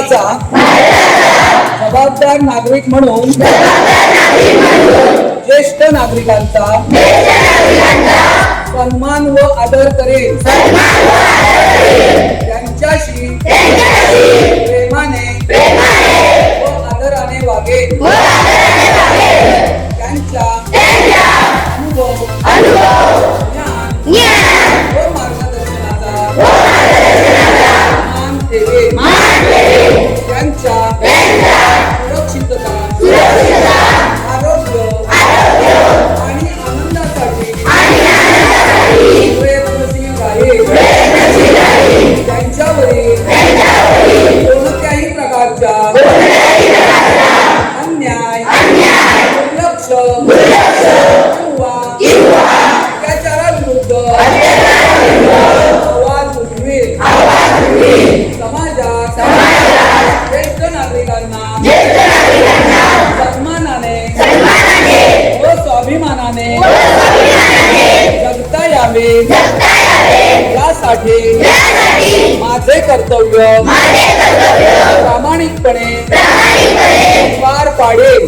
भारताचा जबाबदार नागरिक म्हणून ज्येष्ठ नागरिकांचा सन्मान व आदर करेल त्यांच्याशी प्रेमाने व आदराने वागेल आवाज उठवेल समाजात ज्येष्ठ नागरिकांना सन्मानाने व स्वाभिमानाने जगता यावे यासाठी माझे कर्तव्य प्रामाणिकपणे पार पाडेल